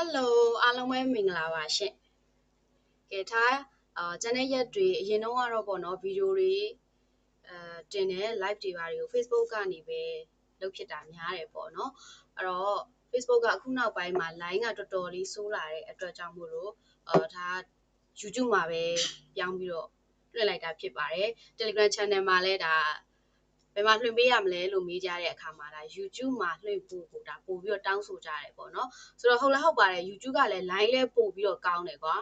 Hello အားလုံးပဲမင်္ဂလာပါရှင်။ကဲထားအာကျန်တဲ့ရက်တွေအရင်တော့ကတော့ပေါ့နော်ဗီဒီယိုတွေအဲတင်တဲ့ live တွေပါတွေကို Facebook ကနေပဲလုပ်ဖြစ်တာများတယ်ပေါ့နော်။အဲ့တော့ Facebook ကအခုနောက်ပိုင်းမှာ line ကတော်တော်လေးဆိုးလာတဲ့အတွက်ကြောင့်မို့လို့အာဒါ YouTube မှာပဲပြောင်းပြီးတော့လွှင့်လိုက်တာဖြစ်ပါတယ်။ Telegram channel မှာလည်းဒါ ဘယ်မှာလွှင့်ပေးရမလဲလို့မေးကြတဲ့အခါမှာဒါ YouTube မှာလွှင့်ဖို့ကိုဒါပို့ပြီးတော့တောင်းဆိုကြတယ်ပေါ့နော်ဆိုတော့ဟုတ်လားဟုတ်ပါတယ် YouTube ကလည်း line လဲပို့ပြီးတော့ကောင်းတယ်ကွာ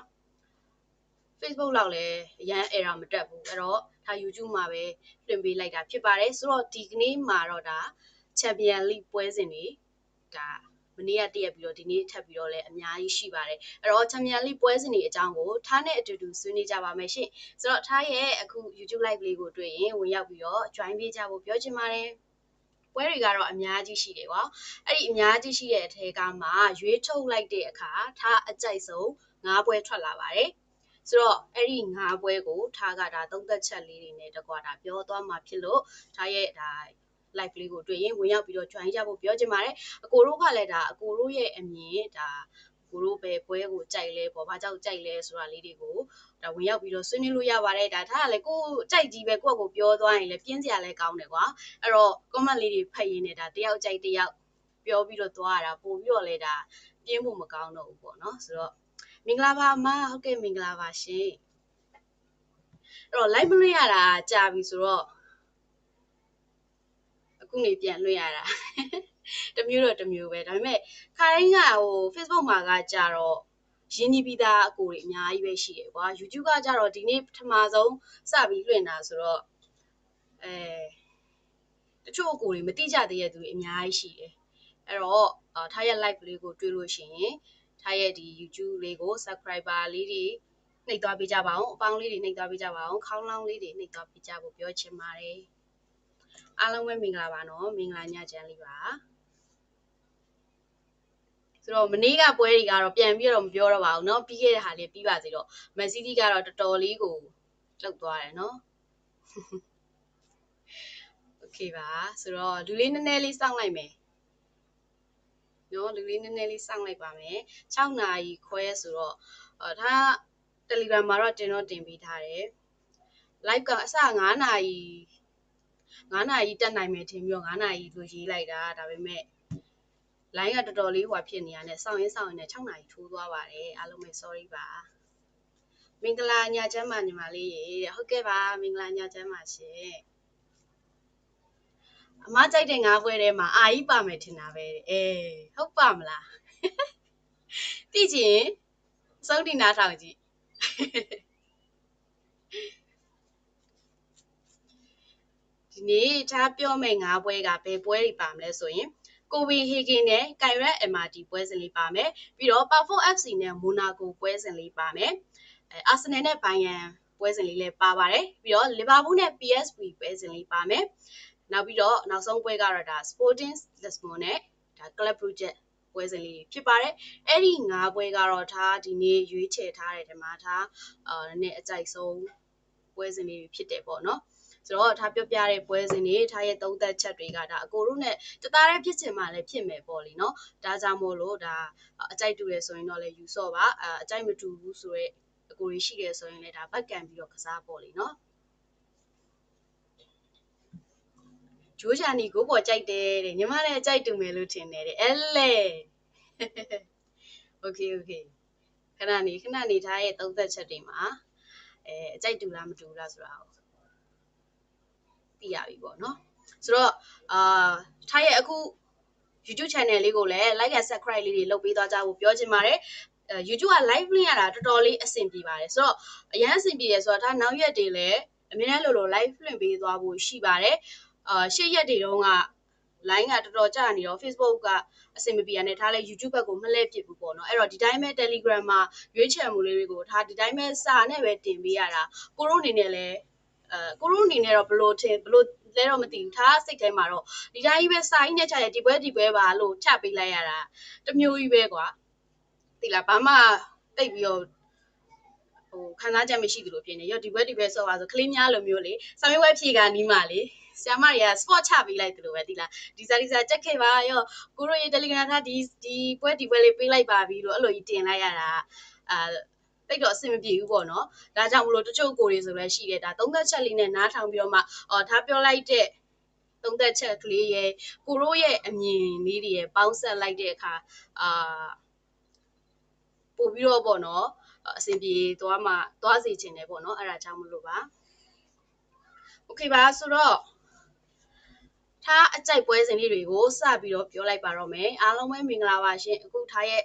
Facebook လောက်လည်းအရန် error မတက်ဘူးအဲ့တော့ဒါ YouTube မှာပဲလွှင့်ပေးလိုက်တာဖြစ်ပါတယ်ဆိုတော့ဒီကနေ့မှာတော့ဒါ Champion League ပွဲစဉ်တွေဒါ မနေ့ကတည့်ရပြီးတော့ဒီနေ့ထပ်ပြီးတော့လည်းအများကြီးရှိပါတယ်အဲ့တော့ Champion League ပွဲစဉ်တွေအကြောင်းကိုထားနဲ့အတူတူဆွေးနွေးကြပါမယ်ရှင်ဆိုတော့ထားရဲ့အခု YouTube live လေးကိုတွေ့ရင်ဝင်ရောက်ပြီးတော့ join ပေးကြဖို့ပြောချင်ပါတယ်ပွဲတွေကတော့အများကြီးရှိတယ်ကွာအဲ့ဒီအများကြီးရှိတဲ့အထဲကမှရွေးထုတ်လိုက်တဲ့အခါထားအကြိုက်ဆုံး၅ပွဲထွက်လာပါတယ်ဆိုတော့အဲ့ဒီ၅ပွဲကိုထားကဒါသုံးသက်ချက်လေးတွေနဲ့တကွာဒါပြောသွားမှာဖြစ်လို့ထားရဲ့ဒါ live လေးကိုတွေ့ရင်ဝင်ရောက်ပြီးတော့ join ကြဖို့ပြောချင်ပါတယ်အကိုတို့ကလည်းဒါအကိုတို့ရဲ့အမြင်ဒါကိုတို့ပဲပွဲကိုကြိုက်လဲပေါ့ဘာကြောင့်ကြိုက်လဲဆိုတာလေးတွေကိုဒါဝင်ရောက်ပြီးတော့ဆွေးနွေးလို့ရပါတယ်ဒါထားကလည်းကိုကြိုက်ကြီးပဲကိုယ့်ကိုပြောသွားရင်လည်းပြင်းစရာလည်းကောင်းတယ်ကွာအဲ့တော့ comment လေးတွေဖတ်ရင်းနဲ့ဒါတယောက်ကြိုက်တယောက်ပြောပြီးတော့သွားရတာပို့ပြီးတော့လဲဒါပြင်းဖို့မကောင်းတော့ဘူးပေါ့နော်ဆိုတော့မင်္ဂလာပါအမဟုတ်ကဲ့မင်္ဂလာပါရှင်အဲ့တော့ live မလို့ရတာကြာပြီဆိုတော့ အခုနေပြန်လွှင့်ရတာတမျိုးတော့တမျိုးပဲဒါပေမဲ့ခါတိုင်းကဟို Facebook မှာကကြာတော့ရင်းနှီးပြီးသားအကိုတွေအများကြီးပဲရှိတယ်ကွာ YouTube ကကြတော့ဒီနေ့ပထမဆုံးစပြီးလွှင့်တာဆိုတော့အဲတချို့အကိုတွေမတိကြသေးတဲ့သူတွေအများကြီးရှိတယ်အဲ့တော့ထားရဲ့ live လေးကိုတွေ့လို့ရှိရင်ထားရဲ့ဒီ YouTube လေးကို subscriber လေးတွေနှိပ်သွားပေးကြပါအောင်အပေါင်းလေးတွေနှိပ်သွားပေးကြပါအောင်ခေါင်းလောင်းလေးတွေနှိပ်သွားပေးကြဖို့ပြောချင်ပါတယ် အားလုံးပဲမင်္ဂလာပါနော်မင်္ဂလာညချမ်းလေးပါဆိုတော့မနေ့ကပွဲတွေကတော့ပြန်ပြီးတော့မပြောတော့ပါဘူးเนาะပြီးခဲ့တဲ့ဟာလေးပြီးပါစေတော့မက်ဆီတီကတော့တော်တော်လေးကိုလှုပ်သွားတယ်เนาะโอเคပါဆိုတော့လူလေးနည်းနည်းလေးစောင့်လိုက်မယ်နော်လူလေးနည်းနည်းလေးစောင့်လိုက်ပါမယ်6နာရီခွဲဆိုတော့အဲဒါ Telegram မှာတော့တင်တော့တင်ပေးထားတယ် live ကအစ9နာရီ 9နာရီတက်နိုင်မယ်ထင်ပြီးတော့9နာရီလို့ရေးလိုက်တာဒါပေမဲ့ line ကတော်တော်လေးဟွာဖြစ်နေရတဲ့စောင့်ရင်းစောင့်ရင်းနဲ့6နာရီထိုးသွားပါတယ်အားလုံးပဲ sorry ပါမင်္ဂလာညချမ်းပါညီမလေးရေဟုတ်ကဲ့ပါမင်္ဂလာညချမ်းပါရှင်အမကြိုက်တဲ့ငါးပွဲထဲမှာအာကြီးပါမယ်ထင်တာပဲအေးဟုတ်ပါမလားသိချင်စုံဒီနာထောင်ကြည့် ဒီနေ့ထားပြောမယ့်ငါးပွဲကဘယ်ပွဲတွေပါမလဲဆိုရင်ကိုဝီဟီဂင်နဲ့ကိုင်ရက် MRT ပွဲစဉ်လေးပါမယ်ပြီးတော့ Powerful FC နဲ့ Monaco ပွဲစဉ်လေးပါမယ်အဲအာဆင်နယ်နဲ့ဘိုင်ယန်ပွဲစဉ်လေးလည်းပါပါတယ်ပြီးတော့လီဗာပူးနဲ့ PSV ပွဲစဉ်လေးပါမယ်နောက်ပြီးတော့နောက်ဆုံးပွဲကတော့ဒါ Sporting Lisbon နဲ့ဒါ Club Brugge ပွဲစဉ်လေးဖြစ်ပါတယ်အဲ့ဒီ၅ပွဲကတော့ဒါဒီနေ့ရွေးချယ်ထားတဲ့ဒီမှာဒါအာနည်းနည်းအကြိုက်ဆုံးပွဲစဉ်လေးဖြစ်တယ်ပေါ့နော် ဆိုတော့ဒါပြောပြတဲ့ပွဲစဉ်တွေဒါရဲ့သုံးသက်ချက်တွေကဒါအကိုတို့ ਨੇ တသားတည်းဖြစ်ချင်မှလည်းဖြစ်မယ်ပေါ့လေနော်ဒါကြောင့်မို့လို့ဒါအကြိုက်တူတယ်ဆိုရင်တော့လည်းယူဆော့ပါအကြိုက်မတူဘူးဆိုတော့အကိုကြီးရှိတယ်ဆိုရင်လည်းဒါပတ်ကန်ပြီးတော့ကစားပေါ့လေနော်ဂျိုးရှာနီကိုပေါ်ကြိုက်တယ်တဲ့ညီမလည်းကြိုက်တူမယ်လို့ထင်တယ်တဲ့အဲလေ Okay okay ခဏနေခဏနေထားရဲ့သုံးသက်ချက်တွေမှာအဲအကြိုက်တူလားမတူလားဆိုတာ သိရပြီပေါ့နော်ဆိုတော့အာထားရဲ့အခု YouTube channel လေးကိုလည်း like and subscribe လေးတွေလုပ်ပေးသွားကြဖို့ပြောချင်ပါတယ်အဲ YouTube က live လင်းရတာတော်တော်လေးအဆင်ပြေပါတယ်ဆိုတော့အရန်အဆင်ပြေတယ်ဆိုတော့ဒါနောက်ရက်တွေလည်းအများနဲ့လိုလို live လွှင့်ပေးသွားဖို့ရှိပါတယ်အာရှေ့ရက်တွေတုန်းက line ကတော်တော်ကြာနေတော့ Facebook ကအဆင်မပြေရနဲ့ထားလဲ YouTube ဘက်ကိုမလှည့်ပစ်ဘူးပေါ့နော်အဲ့တော့ဒီတိုင်းပဲ Telegram မှာရွေးချယ်မှုလေးတွေကိုထားဒီတိုင်းပဲစာနဲ့ပဲတင်ပေးရတာကိုရိုအနေနဲ့လည်း အဲကိုရိုအနေနဲ့တော့ဘလို့ထင်ဘလို့လဲတော့မသိဘူးထားစိတ်ထဲမှာတော့ဒီတိုင်းကြီးပဲစာကြီးနဲ့ချတယ်ဒီပွဲဒီပွဲပါလို့ချပေးလိုက်ရတာတမျိုးကြီးပဲကွာသိလားဘာမှတိတ်ပြီးတော့ဟိုခံစားချက်မရှိသလိုဖြစ်နေရောဒီဘက်ဒီဘက်ဆော့ပါဆိုကလေးများလိုမျိုးလေစာမေးပွဲဖြေကနီးမှလေဆရာမတွေက spot ချပေးလိုက်တယ်လို့ပဲဒီလားဒီစားဒီစားကြက်ခဲ့ပါရောကိုရိုရေတယ်လီဂရမ်ထားဒီဒီပွဲဒီပွဲလေးပေးလိုက်ပါပြီလို့အဲ့လိုကြီးတင်လိုက်ရတာအာ တိတ်တော့အဆင်မပြေဘူးပေါ့နော်ဒါကြောင့်မလို့တချို့ကိုတွေဆိုလည်းရှိတယ်ဒါသုံးသက်ချက်လေးနဲ့နားထောင်ပြီးတော့မှအော်ထားပြောလိုက်တဲ့သုံးသက်ချက်ကလေးရဲ့ကိုရိုရဲ့အမြင်လေးတွေရဲ့ပေါင်းဆက်လိုက်တဲ့အခါအာပို့ပြီးတော့ပေါ့နော်အဆင်ပြေသွားမှသွားစေချင်တယ်ပေါ့နော်အဲ့ဒါကြောင့်မလို့ပါโอเคပါဆိုတော့ထားအကြိုက်ပွဲစဉ်လေးတွေကိုစပြီးတော့ပြောလိုက်ပါတော့မယ်အားလုံးပဲမင်္ဂလာပါရှင်အခုထားရဲ့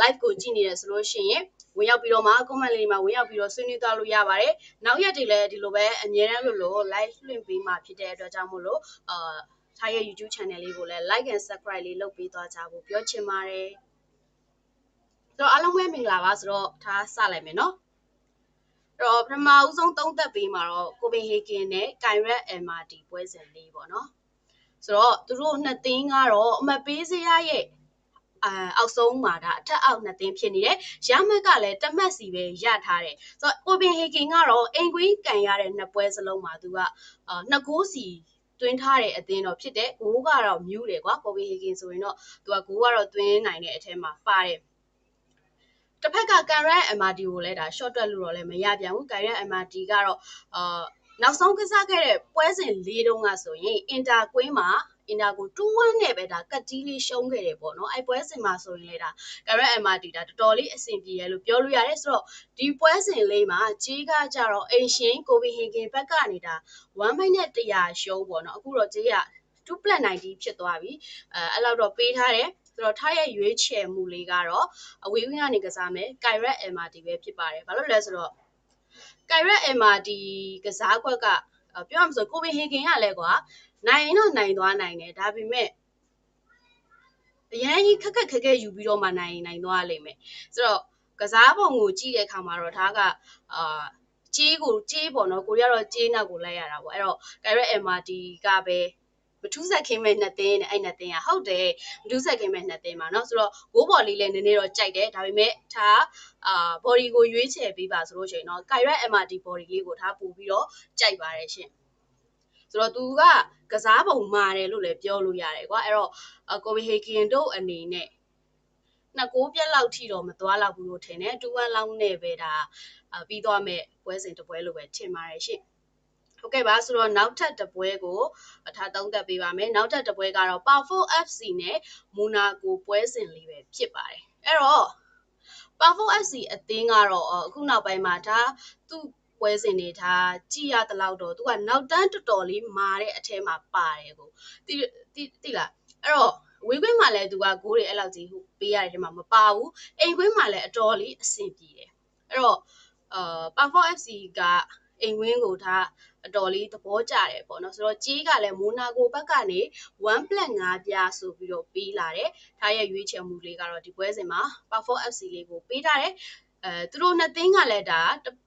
live ကိုကြည့်နေတယ်ဆိုလို့ရှိရင်ဝင်ရောက်ပြီးတော့မှ comment လေးမှာဝင်ရောက်ပြီးတော့ဆွေးနွေးသွားလို့ရပါတယ်နောက်ရက်တွေလည်းဒီလိုပဲအမြဲတမ်းလို့လို့ live လွှင့်ပေးမှာဖြစ်တဲ့အတွက်ကြောင့်မို့လို့အာထားရဲ့ YouTube channel လေးကိုလည်း like and subscribe လေးလုပ်ပေးသွားကြဖို့ပြောချင်ပါတယ်ဆိုတော့အားလုံးပဲမင်္ဂလာပါဆိုတော့ထားစလိုက်မယ်နော်တော့ပထမဦးဆုံးသုံးသက်ပေးမှာတော့ကိုပင်ဟေကင်နဲ့ Kairat MRT ပွဲစဉ်လေးပေါ့နော်ဆိုတော့သူတို့နှစ်သင်းကတော့အမတ်ပေးစရာရဲ့ အာအောက်ဆုံးမှာဒါအထက်အောက်နှစ်သင်းဖြစ်နေတယ်ရမက်ကလည်းတမတ်စီပဲရထားတယ်ဆိုတော့ကိုပင်ဟေကင်ကတော့အင်ကွင်းကန်ရတဲ့နှစ်ပွဲစလုံးမှာသူကအာနှစ်ကိုးစီတွင်းထားတဲ့အသင်းတော့ဖြစ်တယ်ဂိုးကတော့မြူးတယ်ကွာကိုပင်ဟေကင်ဆိုရင်တော့သူကဂိုးကတော့တွင်းနိုင်တဲ့အထက်မှာပါတယ်တစ်ဖက်ကကန်ရန် MRT ကိုလည်းဒါ short တွက်လို့တော့လည်းမရပြန်ဘူးကန်ရန် MRT ကတော့အာနောက်ဆုံးကစားခဲ့တဲ့ပွဲစဉ်၄တုန်းကဆိုရင်အင်တာကွင်းမှာ အင်တာကို2-1နဲ့ပဲဒါကတ်တီးလေးရှုံးခဲ့တယ်ပေါ့နော်အဲ့ပွဲစဉ်မှာဆိုရင်လေဒါကန်ရန် MRT ဒါတော်တော်လေးအဆင်ပြေရလို့ပြောလို့ရတယ်ဆိုတော့ဒီပွဲစဉ်လေးမှာကြီးကကြတော့အင်ရှင်ကိုဗီဟင်ကင်ဘက်ကနေဒါ1မိုင်နဲ့100ရှုံးပေါ့နော်အခုတော့ကြီးက2.90ဖြစ်သွားပြီအဲအဲ့လောက်တော့ပေးထားတယ်ဆိုတော့ထားရဲ့ရွေးချယ်မှုလေးကတော့အဝေးဝင်းကနေကစားမယ် Kairat MRT ပဲဖြစ်ပါတယ်ဘာလို့လဲဆိုတော့ Kairat MRT ကစားခွက်ကပြောရမဆိုကိုဗီဟေဂင်ကလည်းကွာ နိုင်ရင်တော့နိုင်သွားနိုင်တယ်ဒါပေမဲ့အရင်ကြီးခက်ခက်ခက်ခဲယူပြီးတော့မှနိုင်နိုင်သွားလိမ့်မယ်ဆိုတော့ကစားပုံကိုကြည့်တဲ့အခါမှာတော့ဒါကအာကြေးကိုကြေးပေါ့နော်ကိုရီးယားတော့ကြေးနောက်ကိုလိုက်ရတာပေါ့အဲ့တော့ Kairat MRT ကပဲမထူးဆက်ခင်းမဲ့နှစ်သင်းနဲ့အဲ့နှစ်သင်းကဟုတ်တယ်မထူးဆက်ခင်းမဲ့နှစ်သင်းပါเนาะဆိုတော့ဂိုးဘော်လေးလည်းနည်းနည်းတော့ကြိုက်တယ်ဒါပေမဲ့ထားအာ body ကိုရွေးချယ်ပေးပါဆိုလို့ရှိရင်တော့ Kairat MRT body လေးကိုထားပို့ပြီးတော့ကြိုက်ပါတယ်ရှင် ဆိုတော့သူကကစားပုံမာတယ်လို့လည်းပြောလို့ရတယ်ကွာအဲ့တော့ကိုဗီဟေကင်တို့အနေနဲ့နှစ်ကိုးပြက်လောက်ထိတော့မသွားလောက်ဘူးလို့ထင်တယ်တူဝမ်လောက်နဲ့ပဲဒါပြီးသွားမဲ့ပွဲစဉ်တစ်ပွဲလိုပဲထင်ပါတယ်ရှင့်ဟုတ်ကဲ့ပါဆိုတော့နောက်ထပ်တစ်ပွဲကိုအထားသုံးသပ်ပေးပါမယ်နောက်ထပ်တစ်ပွဲကတော့ Power FC နဲ့ Monaco ပွဲစဉ်လေးပဲဖြစ်ပါတယ်အဲ့တော့ Power FC အသင်းကတော့အခုနောက်ပိုင်းမှာဒါသူ့ ပွဲစဉ်တွေဒါကြည်ရတလောက်တော့သူကနောက်တန်းတော်တော်လေးမာတဲ့အထဲမှာပါတယ်ကိုတိတိတိလားအဲ့တော့ဝေးကွင်းမှာလည်းသူကဂိုးတွေအဲ့လောက်ကြီးဟုတ်ပေးရတဲ့ထဲမှာမပါဘူးအိမ်ကွင်းမှာလည်းအတော်လေးအဆင်ပြေတယ်အဲ့တော့အာ Power FC ကအိမ်ဝင်းကိုဒါအတော်လေးသဘောကျတယ်ပေါ့နော်ဆိုတော့ကြေးကလည်းမိုနာကိုဘက်ကနေ 1+5 ပြားဆိုပြီးတော့ပေးလာတယ်ဒါရဲ့ရွေးချယ်မှုလေးကတော့ဒီပွဲစဉ်မှာ Power FC လေးကိုပေးထားတယ်အဲသူတို့နှစ်သင်းကလည်းဒါ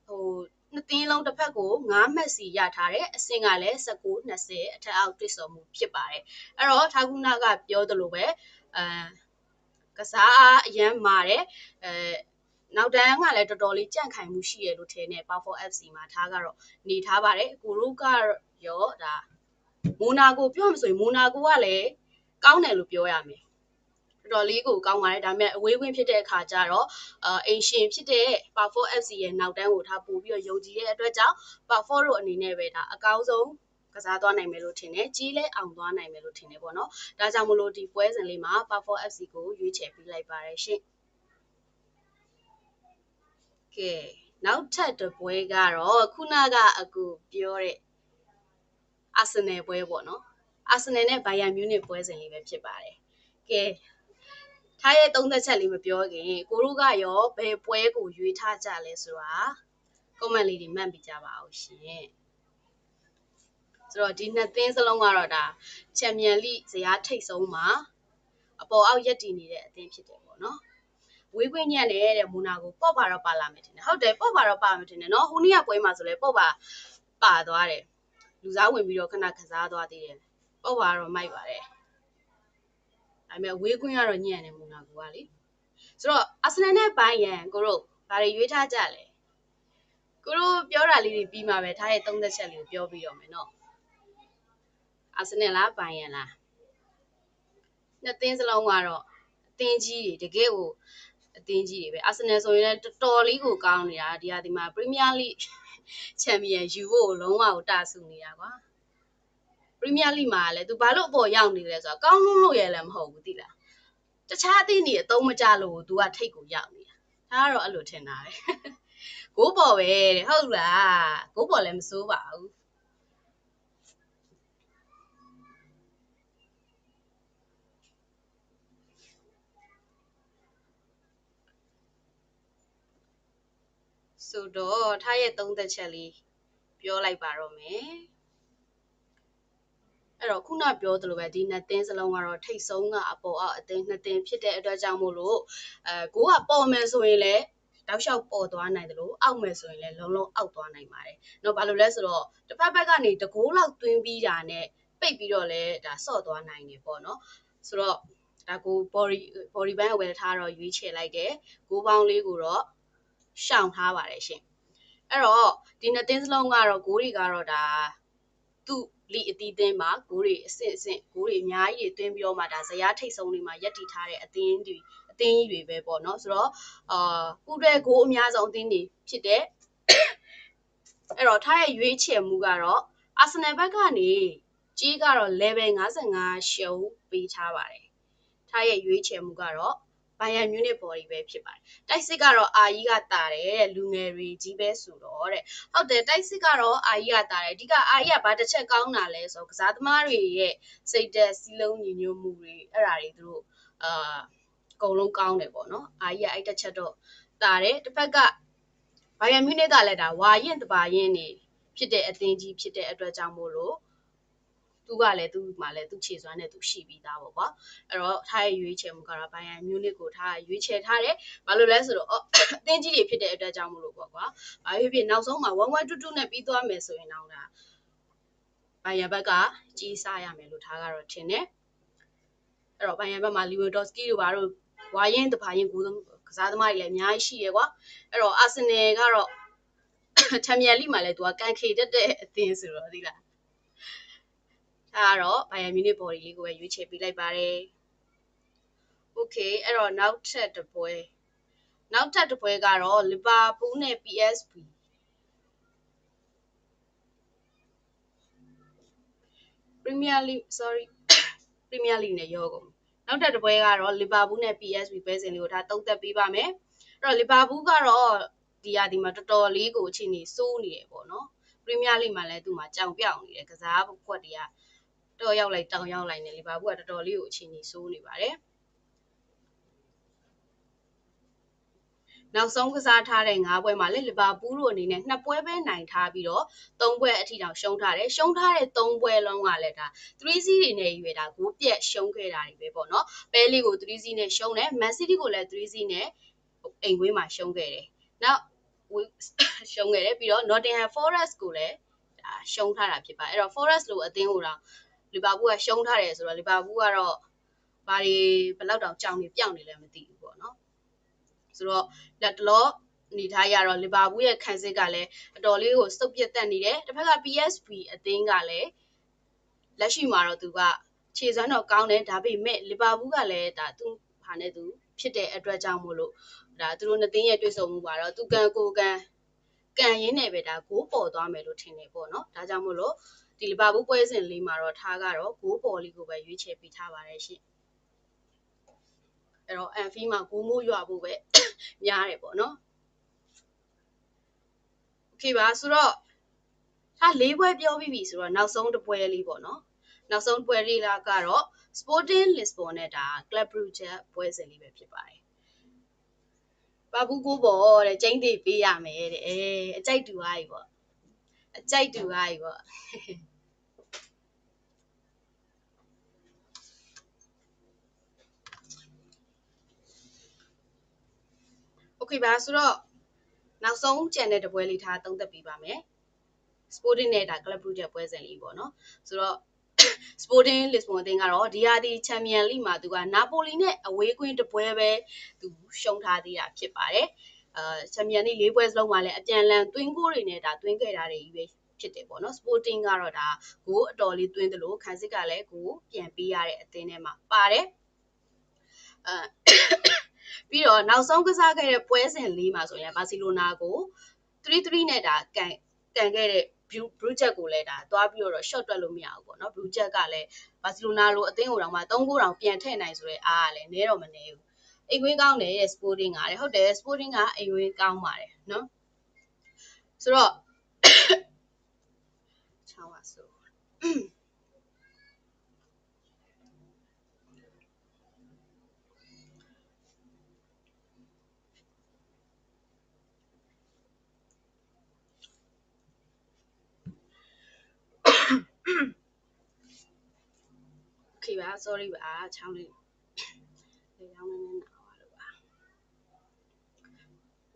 ဟို နှစ်သင်းလုံးတစ်ဖက်ကို9မှတ်စီရထားတယ်အဆင့်ကလည်း19 20အထက်အောက်တွေ့ဆုံမှုဖြစ်ပါတယ်အဲ့တော့ထာကုနာကပြောသလိုပဲအဲကစားအရန်မာတယ်အဲနောက်တန်းကလည်းတော်တော်လေးကြန့်ခိုင်မှုရှိရလို့ထင်တယ် Power FC မှာထားကတော့နေထားပါတယ်ကိုရုကရောဒါမိုနာကိုပြောမှဆိုရင်မိုနာကိုကလည်းကောင်းတယ်လို့ပြောရမယ် တော်လေးကိုကောင်းပါတယ်ဒါပေမဲ့အဝေးဝင်းဖြစ်တဲ့အခါကျတော့အအင်ရှင်ဖြစ်တဲ့ Power FC ရဲ့နောက်တန်းကိုထားပို့ပြီးတော့ယုံကြည်တဲ့အတွက်ကြောင့် Power တို့အနေနဲ့ပဲဒါအကောင်းဆုံးကစားသွားနိုင်မယ်လို့ထင်တယ်ကြီးလဲအောင်သွားနိုင်မယ်လို့ထင်တယ်ပေါ့နော်ဒါကြောင့်မလို့ဒီပွဲစဉ်လေးမှာ Power FC ကိုရွေးချယ်ပေးလိုက်ပါတယ်ရှင်ကဲနောက်ထပ်တစ်ပွဲကတော့ခုနကအကူပြောတဲ့အာဆင်နယ်ပွဲပေါ့နော်အာဆင်နယ်နဲ့ဘိုင်ယန်မြူးနစ်ပွဲစဉ်လေးပဲဖြစ်ပါတယ်ကဲ ထားရဲ့သုံးသက်ချက်လေးမပြောခင်ကိုတို့ကရောဘယ်ပွဲကိုရွေးထားကြလဲဆိုတာ comment လေးတွေမှတ်ပြီးကြပါအောင်ရှင်ဆိုတော့ဒီနှစ်သင်းစလုံးကတော့ဒါချန်ပီယံလိဇယားထိတ်ဆုံးမှာအပေါ်အောက်ရက်တည်နေတဲ့အသင်းဖြစ်တယ်ပေါ့နော်ဝေးခွင့်ညက်နေတဲ့မူနာကိုပေါ့ပါတော့ပါလာမယ်ထင်တယ်ဟုတ်တယ်ပေါ့ပါတော့ပါမယ်ထင်တယ်နော်ဟိုနေ့ကပွဲမှာဆိုလဲပေါ့ပါပါသွားတယ်လူစားဝင်ပြီးတော့ခဏကစားသွားသေးတယ်ပေါ့ပါတော့မိုက်ပါတယ် ဒါပေမဲ့ဝေးခွင့်ကတော့ညံ့နေမူနာကိုကလေဆိုတော့အာဆနယ်နဲ့ဘိုင်ယန်ကိုတို့ဘာတွေရွေးထားကြလဲကိုတို့ပြောတာလေးတွေပြီးမှပဲထားရဲ့သုံးသက်ချက်လေးကိုပြောပြီးတော့မယ်နော်အာဆင်နယ်လားဘိုင်ယန်လားနှစ်သင်းစလုံးကတော့အသင်းကြီးတွေတကယ်ကိုအသင်းကြီးတွေပဲအာဆင်နယ်ဆိုရင်လည်းတော်တော်လေးကိုကောင်းနေတာဒီဟာဒီမှာပရီးမီးယားလိချန်ပီယံယူဖို့လုံးဝကိုတာဆူနေတာကွာ ပရီးမီးယားလိမှာလည်းသူဘာလို့အပေါ်ရောက်နေလဲဆိုတော့ကောင်းလို့လို့ရလည်းမဟုတ်ဘူးသိလားတခြားအသင်းတွေအသုံးမကျလို့သူကထိတ်ကိုရောက်နေတာဒါကတော့အဲ့လိုထင်တာပဲဂိုးပေါ်ပဲတဲ့ဟုတ်လားဂိုးပေါ်လည်းမစိုးပါဘူးဆိုတော့ထားရဲ့သုံးသက်ချက်လေးပြောလိုက်ပါတော့မယ် အဲ့တော့ခုနပြောသလိုပဲဒီနှစ်သင်းစလုံးကတော့ထိတ်ဆုံးကအပေါ်အောက်အသင်းနှစ်သင်းဖြစ်တဲ့အတွက်ကြောင့်မို့လို့အဲကိုကပေါ်မယ်ဆိုရင်လည်းတောက်လျှောက်ပေါ်သွားနိုင်တယ်လို့အောက်မယ်ဆိုရင်လည်းလုံးလုံးအောက်သွားနိုင်ပါတယ်။နော်ဘာလို့လဲဆိုတော့တစ်ဖက်ဘက်ကနေတကိုးလောက်တွင်းပြီးတာနဲ့ပိတ်ပြီးတော့လည်းဒါဆော့သွားနိုင်တယ်ပေါ့နော်။ဆိုတော့ဒါကို body body band ဝယ်ထားတော့ရွေးချယ်လိုက်တယ်။ဂိုးပေါင်းလေးကိုတော့ရှောင်ထားပါတယ်ရှင်။အဲ့တော့ဒီနှစ်သင်းစလုံးကတော့ဂိုးတွေကတော့ဒါ သူ့လီအတီးသင်းမှာဂိုးတွေအဆင့်အဆင့်ဂိုးတွေအများကြီးတွေတွင်းပြီးတော့မှဒါဇရားထိတ်ဆုံးတွေမှာရက်တည်ထားတဲ့အသင်းတွေအသင်းကြီးတွေပဲပေါ့နော်ဆိုတော့အာပူတဲ့ဂိုးအများဆုံးအသင်းတွေဖြစ်တဲ့အဲ့တော့ထားရဲ့ရွေးချယ်မှုကတော့အာဆင်နယ်ဘက်ကနေကြီးကတော့ level 55ရှုံးပေးထားပါတယ်ထားရဲ့ရွေးချယ်မှုကတော့ ဘိုင်ယန်မြူနစ်ဘော်ဒီပဲဖြစ်ပါတယ်တိုက်စစ်ကတော့အာကြီးကတာတယ်တဲ့လူငယ်တွေကြီးပဲဆိုတော့တဲ့ဟုတ်တယ်တိုက်စစ်ကတော့အာကြီးကတာတယ်အဓိကအာကြီးကဘာတစ်ချက်ကောင်းတာလဲဆိုတော့ကစားသမားတွေရဲ့စိတ်သက်စီးလုံးညီညွတ်မှုတွေအဲ့ဒါတွေသူတို့အာအကုန်လုံးကောင်းတယ်ပေါ့နော်အာကြီးကအဲ့တစ်ချက်တော့တာတယ်တစ်ဖက်ကဘိုင်ယန်မြူနစ်ကလည်းဒါဝါရင်တပါရင်နေဖြစ်တဲ့အသင်းကြီးဖြစ်တဲ့အတွက်ကြောင့်မို့လို့ သူကလည်းသူ့မှာလည်းသူ့ခြေစွမ်းနဲ့သူရှိပြီးသားပေါ့ကွာအဲ့တော့ထားရဲ့ရွေးချယ်မှုကတော့ဘိုင်ယန်မြူနစ်ကိုထားရွေးချယ်ထားတယ်ဘာလို့လဲဆိုတော့အသင်းကြီးတွေဖြစ်တဲ့အတွက်ကြောင့်မလို့ပေါ့ကွာဘာဖြစ်ဖြစ်နောက်ဆုံးမှာ1122နဲ့ပြီးသွားမယ်ဆိုရင်တော့ဒါဘိုင်ယန်ဘက်ကကြီးစားရမယ်လို့ထားကတော့ထင်တယ်အဲ့တော့ဘိုင်ယန်ဘက်မှာလီဝီဒေါ့စကီတို့ဘာတို့ဝါရင်တပါရင်ကိုကစားသမားတွေလည်းအများကြီးရှိရယ်ကွာအဲ့တော့အာဆင်နယ်ကတော့ချန်ပီယံလိမှာလည်းသူကကန်ခေတက်တဲ့အသင်းဆိုတော့သိလား ဒါကတော့ Bayern Munich body လေးကိုပဲရွေးချယ်ပေးလိုက်ပါတယ် Okay အဲ့တော့နောက်ထပ်တစ်ပွဲနောက်ထပ်တစ်ပွဲကတော့ Liverpool နဲ့ PSV Premier League sorry Premier League နဲ့ရောကုန်နောက်ထပ်တစ်ပွဲကတော့ Liverpool နဲ့ PSV ပွဲစဉ်လေးကိုဒါတုံးသက်ပေးပါမယ်အဲ့တော့ Liverpool ကတော့ဒီရာဒီမှာတော်တော်လေးကိုအချိန်ကြီးစိုးနေတယ်ပေါ့နော် Premier League မှာလည်းသူ့မှာကြောင်ပြောင်နေတယ်ကစားကွက်တွေက တော့ရောက်လိုက်တောင်ရောက်လိုက်နေလီဗာပူးကတော်တော်လေးကိုအချိန်ကြီးစိုးနေပါတယ်နောက်ဆုံးကစားထားတဲ့၅ပွဲမှာလည်းလီဗာပူးတို့အနေနဲ့နှစ်ပွဲပဲနိုင်ထားပြီးတော့၃ပွဲအထိတောင်ရှုံးထားတယ်ရှုံးထားတဲ့၃ပွဲလုံးကလည်းဒါ3စီးတွေနဲ့ရွေတာကိုပြက်ရှုံးခဲ့တာတွေပဲပေါ့နော်ပဲလီကို3စီးနဲ့ရှုံးတယ်မန်စီးတီးကိုလည်း3စီးနဲ့အိမ်ကွင်းမှာရှုံးခဲ့တယ်နောက်ရှုံးခဲ့တယ်ပြီးတော့ Nottingham Forest ကိုလည်းဒါရှုံးထားတာဖြစ်ပါအဲ့တော့ Forest လို့အသင်းကိုတော့ လီဗာပူးကရှုံးထားတယ်ဆိုတော့လီဗာပူးကတော့ဘာတွေဘယ်လောက်တောင်ကြောင်နေပြောင်းနေလဲမသိဘူးပေါ့နော်ဆိုတော့လက်တလောအနေထားရတော့လီဗာပူးရဲ့ခံစစ်ကလည်းအတော်လေးကိုစုပ်ပြတ်တက်နေတယ်တစ်ဖက်က PSV အသင်းကလည်းလက်ရှိမှာတော့သူကခြေစွမ်းတော့ကောင်းတယ်ဒါပေမဲ့လီဗာပူးကလည်းဒါသူဟာနဲ့သူဖြစ်တဲ့အတွက်ကြောင့်မို့လို့ဒါသူတို့နှစ်သင်းရဲ့တွေ့ဆုံမှုပါတော့သူကန်ကိုကန်ကန်ရင်းနဲ့ပဲဒါဂိုးပေါ်သွားမယ်လို့ထင်တယ်ပေါ့နော်ဒါကြောင့်မို့လို့ ဒီလီဗာပူးပွဲစဉ်လေးမှာတော့ထားကတော့ဂိုးပေါ်လေးကိုပဲရွေးချယ်ပေးထားပါတယ်ရှင်အဲ့တော့အန်ဖီမှာဂိုးမိုးရွာဖို့ပဲများတယ်ပေါ့နော်โอเคပါဆိုတော့ထား၄ပွဲပြောပြီးပြီဆိုတော့နောက်ဆုံးတစ်ပွဲလေးပေါ့နော်နောက်ဆုံးပွဲလေးလာကတော့ Sporting Lisbon နဲ့ဒါ Club Brugge ပွဲစဉ်လေးပဲဖြစ်ပါတယ်ဘာဘူးကိုပေါ့တဲ့ကျင်းသေးပေးရမယ်တဲ့အဲအကြိုက်တူအားကြီးပေါ့အကြိုက်တူအားကြီးပေါ့ โอเคပါဆိုတော့နောက်ဆုံးကြံတဲ့တပွဲလေးထားသုံးသပ်ပေးပါမယ် Sporting နဲ့ဒါ Club Brugge ပွဲစဉ်လေးပေါ့နော်ဆိုတော့ Sporting Lisbon အသင်းကတော့ဒီဟာဒီ Champion League မှာသူကနာပိုလီနဲ့အဝေးကွင်းတပွဲပဲသူရှုံးထားသေးတာဖြစ်ပါတယ်အာ Champion League ၄ပွဲစလုံးမှာလည်းအပြန်လန်သွင်းကိုတွေနဲ့ဒါသွင်းခဲ့တာတွေကြီးပဲ ဖြစ်တယ်ပေါ့နော် sporting ကတော့ဒါကိုအတော်လေးသွင်းတယ်လို့ခန်းစစ်ကလည်းကိုပြန်ပေးရတဲ့အသင်းထဲမှာပါတယ်အဲ ပြီးတော့နောက်ဆုံးကစားခဲ့တဲ့ပွဲစဉ်လေးမှာဆိုရင်ဘာစီလိုနာကို3-3နဲ့ဒါကန်ကန်ခဲ့တဲ့ blue jack ကိုလည်းဒါသွားပြီးတော့ shot တွက်လို့မရဘူးပေါ့နော် blue jack ကလည်းဘာစီလိုနာလိုအသင်းကိုတောင်မှ3ဂိုးတောင်ပြန်ထည့်နိုင်ဆိုတဲ့အားကလည်းနဲတော့မနေဘူးအိမ်ဝင်းကောင်းတယ် sporting ကလည်းဟုတ်တယ် sporting ကအိမ်ဝင်းကောင်းပါတယ်နော်ဆိုတော့ချောင်းပါဆို ခေပါ sorry ပါချောင်းလေးလေချောင်းနည်းနည်းနာပါလို့ပါ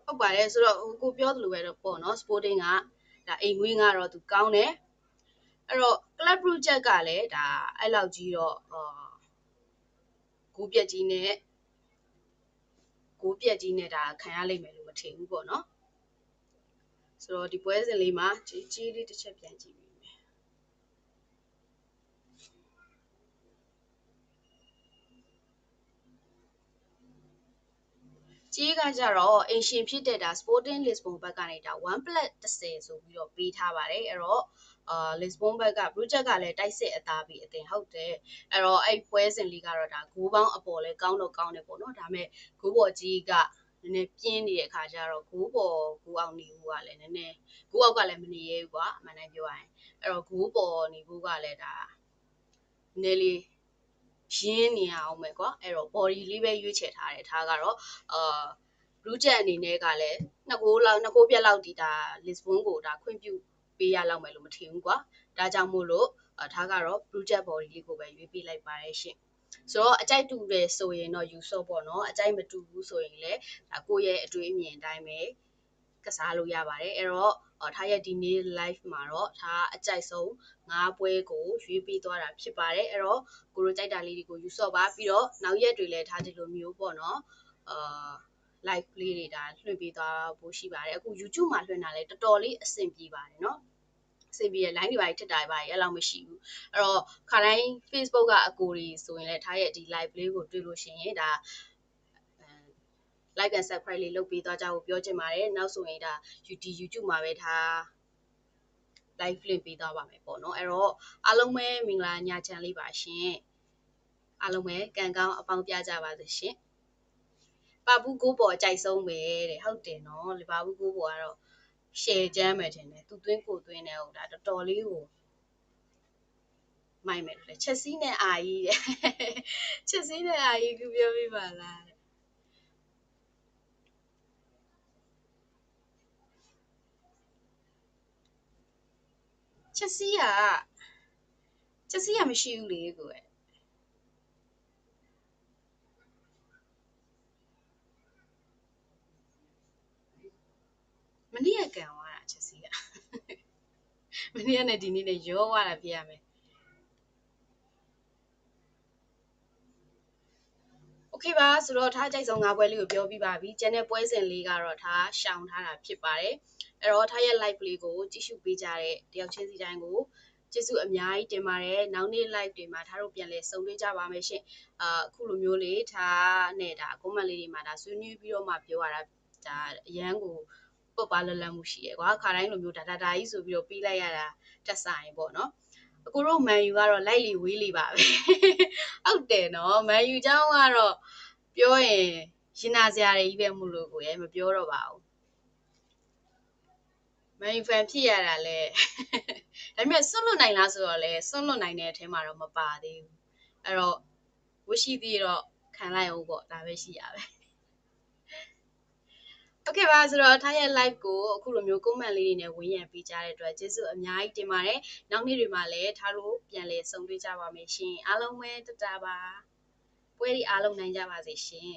ဟုတ်ပါတယ်ဆိုတော့ကိုပြောသလိုပဲတော့ပေါ့နော် sporting ကဒါအိမ်ငွေးကတော့သူကောင်းတယ်အဲ့တော့ club project ကလည်းဒါအဲ့လောက်ကြီးတော့အာဂိုးပြက်ကြီးနဲ့ဂိုးပြက်ကြီးနဲ့ဒါခံရလိမ့်မယ်လို့မထင်ဘူးပေါ့နော်ဆိုတော့ဒီပွဲစဉ်လေးမှာကြီးကြီးလေးတစ်ချက်ပြန်ကြည့် ကြေးကကြတော့အင်ရှင်ဖြစ်တဲ့ဒါ Sporting Lisbon ဘက်ကနေဒါ 1+30 ဆိုပြီးတော့ပေးထားပါတယ်အဲ့တော့အာ Lisbon ဘက်က project ကလည်းတိုက်စစ်အသားပြီးအတင်ဟုတ်တယ်အဲ့တော့အဲ့ပွဲစဉ်လေးကတော့ဒါဂိုးပေါင်းအပေါ်လဲကောင်းတော့ကောင်းတယ်ပေါ့နော်ဒါပေမဲ့ဂိုးပေါ်ကြီးကနည်းနည်းပြင်းနေတဲ့အခါကျတော့ဂိုးပေါ်ဂိုးအောင်နေဘူးကလည်းနည်းနည်းဂိုးအောက်ကလည်းမနေရဲဘူးကွာအမှန်တမ်းပြောရရင်အဲ့တော့ဂိုးပေါ်နေဖို့ကလည်းဒါနည်းလေး ရင်းနေအောင်ပဲကွာအဲ့တော့ body လေးပဲရွေးချယ်ထားတယ်ထားကတော့အာ blue jet အနေနဲ့ကလည်းနှစ်ကိုးလောက်နှစ်ကိုးပြက်လောက်ဒီဒါ Lisbon ကိုဒါခွင့်ပြုပေးရလောက်မယ်လို့မထင်ဘူးကွာဒါကြောင့်မို့လို့ထားကတော့ blue jet body လေးကိုပဲရွေးပေးလိုက်ပါတယ်ရှင်ဆိုတော့အကြိုက်တူတယ်ဆိုရင်တော့ယူဆော့ပေါ့နော်အကြိုက်မတူဘူးဆိုရင်လည်းဒါကိုယ့်ရဲ့အတွေ့အမြင်အတိုင်းပဲကစားလို့ရပါတယ်အဲ့တော့ ထားရဲ့ဒီနေ့ live မှာတော့ထားအကြိုက်ဆုံး၅ပွဲကိုရွေးပြီးသွားတာဖြစ်ပါတယ်အဲ့တော့ကိုတို့ကြိုက်တာလေးတွေကိုယူဆော့ပါပြီးတော့နောက်ရက်တွေလည်းထားဒီလိုမျိုးပေါ့နော်အာ live လေးတွေဒါလွှင့်ပေးသွားဖို့ရှိပါတယ်အခု YouTube မှာလွှင့်တာလည်းတော်တော်လေးအဆင်ပြေပါတယ်နော်စင်ပြီးရ line တွေပါထစ်တာပါရအဲ့လောက်မရှိဘူးအဲ့တော့ခါတိုင်း Facebook ကအကိုတွေဆိုရင်လည်းထားရဲ့ဒီ live လေးကိုတွေ့လို့ရှိရင်ဒါ like and subscribe လေးလုပ်ပေးသွားကြဖို့ပြောချင်ပါတယ်နောက်ဆိုရင်ဒါ YouTube YouTube မှာပဲထား live link ပေးသွားပါမယ်ပေါ့နော်အဲ့တော့အားလုံးပဲမင်္ဂလာညချမ်းလေးပါရှင်အားလုံးပဲကံကောင်းအပေါင်းပြကြပါစေရှင်ပါဘူးကိုပေါ်အကြိုက်ဆုံးပဲတဲ့ဟုတ်တယ်နော်လီပါဘူးကိုပေါ်ကတော့ share ချမ်းမယ်ထင်တယ်သူသွင်းကိုသွင်းတဲ့ဟိုဒါတော်တော်လေးကိုမိုက်မယ်လေချက်စီးနဲ့အာကြီးတဲ့ချက်စီးနဲ့အာကြီးကပြောပြပါလား ချက်စီးကချက်စီးကမရှိဘူးလေကိုယ်မနေ့ကကန်သွားတာချက်စီကမနေ့ကနဲ့ဒီနေ့နဲ့ရောသွားတာပြရမယ်โอเคပါဆိုတော့ထားကြိုက်ဆုံး၅ပွဲလေးကိုပြောပြပါပြီကျန်တဲ့ပွဲစဉ်လေးကတော့ထားရှောင်ထားတာဖြစ်ပါတယ် အဲ့တော့ထားရဲ့ live လေးကိုကြည့်ရှုပေးကြတဲ့တယောက်ချင်းစီတိုင်းကိုကျေးဇူးအများကြီးတင်ပါတယ်နောက်နေ့ live တွေမှာထားတို့ပြန်လဲဆုံတွေ့ကြပါမယ်ရှင်အာအခုလိုမျိုးလေးထားနဲ့ဒါ comment လေးတွေမှာဒါဆွေးနွေးပြီးတော့မှပြောရတာဒါအရန်ကိုပုတ်ပါလလန့်မှုရှိရယ်ကွာခါတိုင်းလိုမျိုးဒါဒါဒါကြီးဆိုပြီးတော့ပြီးလိုက်ရတာတက်ဆိုင်ပေါ့နော်အကိုတို့မန်ယူကတော့လိုက်လီဝေးလီပါပဲဟုတ်တယ်နော်မန်ယူเจ้าကတော့ပြောရင်ရင်နာစရာတွေကြီးပဲမှုလို့ကိုယ်မပြောတော့ပါဘူး မန်ယူဖန်ဖြစ်ရတာလဲဒါပေမဲ့စွန့်လွတ်နိုင်လားဆိုတော့လဲစွန့်လွတ်နိုင်တဲ့အထဲမှာတော့မပါသေးဘူးအဲ့တော့ဝရှိသေးတော့ခံလိုက်အောင်ပေါ့ဒါပဲရှိရပဲโอเคပါဆိုတော့ထားရဲ့ live ကိုအခုလိုမျိုး comment လေးတွေနဲ့ဝင်ရပေးကြတဲ့အတွက်ကျေးဇူးအများကြီးတင်ပါတယ်နောက်နေ့တွေမှာလည်းထားလို့ပြန်လဲဆုံတွေ့ကြပါမယ်ရှင်အားလုံးပဲတတာပါပွဲဒီအားလုံးနိုင်ကြပါစေရှင်